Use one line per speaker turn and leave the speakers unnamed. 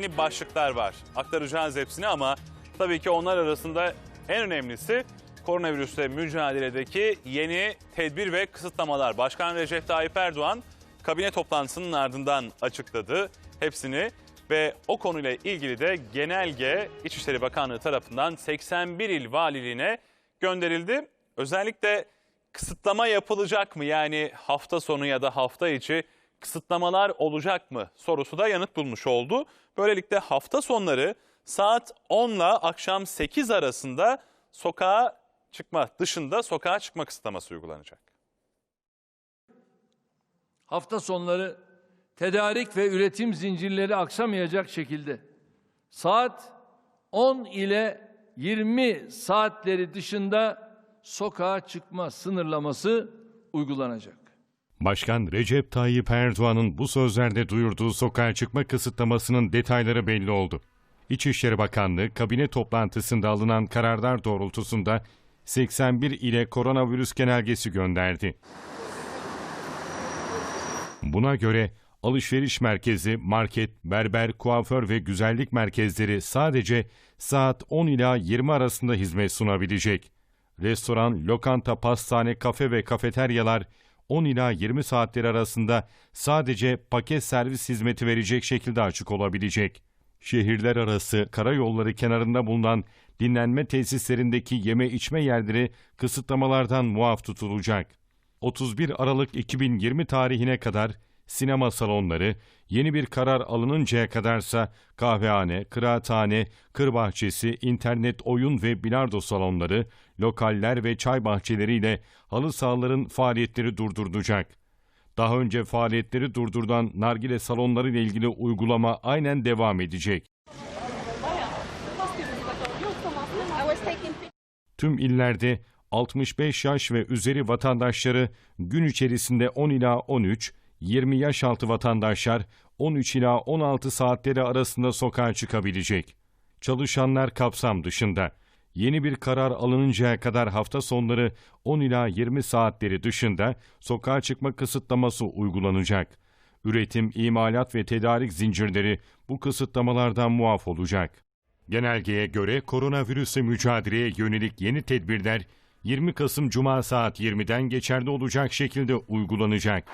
Yeni başlıklar var. Aktaracağız hepsini ama tabii ki onlar arasında en önemlisi koronavirüsle mücadeledeki yeni tedbir ve kısıtlamalar. Başkan Recep Tayyip Erdoğan kabine toplantısının ardından açıkladı hepsini ve o konuyla ilgili de genelge İçişleri Bakanlığı tarafından 81 il valiliğine gönderildi. Özellikle kısıtlama yapılacak mı? Yani hafta sonu ya da hafta içi kısıtlamalar olacak mı sorusu da yanıt bulmuş oldu. Böylelikle hafta sonları saat 10 ile akşam 8 arasında sokağa çıkma dışında sokağa çıkma kısıtlaması uygulanacak.
hafta sonları tedarik ve üretim zincirleri aksamayacak şekilde saat 10 ile 20 saatleri dışında sokağa çıkma sınırlaması uygulanacak.
Başkan Recep Tayyip Erdoğan'ın bu sözlerde duyurduğu sokağa çıkma kısıtlamasının detayları belli oldu. İçişleri Bakanlığı kabine toplantısında alınan kararlar doğrultusunda 81 ile koronavirüs genelgesi gönderdi. Buna göre alışveriş merkezi, market, berber, kuaför ve güzellik merkezleri sadece saat 10 ila 20 arasında hizmet sunabilecek. Restoran, lokanta, pastane, kafe ve kafeteryalar 10 ila 20 saatleri arasında sadece paket servis hizmeti verecek şekilde açık olabilecek. Şehirler arası karayolları kenarında bulunan dinlenme tesislerindeki yeme içme yerleri kısıtlamalardan muaf tutulacak. 31 Aralık 2020 tarihine kadar sinema salonları, yeni bir karar alınıncaya kadarsa kahvehane, kıraathane, kır bahçesi, internet oyun ve bilardo salonları, lokaller ve çay bahçeleriyle halı sahaların faaliyetleri durdurulacak. Daha önce faaliyetleri durdurulan nargile salonları ile ilgili uygulama aynen devam edecek. Tüm illerde 65 yaş ve üzeri vatandaşları gün içerisinde 10 ila 13, 20 yaş altı vatandaşlar 13 ila 16 saatleri arasında sokağa çıkabilecek. Çalışanlar kapsam dışında. Yeni bir karar alınıncaya kadar hafta sonları 10 ila 20 saatleri dışında sokağa çıkma kısıtlaması uygulanacak. Üretim, imalat ve tedarik zincirleri bu kısıtlamalardan muaf olacak. Genelgeye göre koronavirüsle mücadeleye yönelik yeni tedbirler 20 Kasım Cuma saat 20'den geçerli olacak şekilde uygulanacak.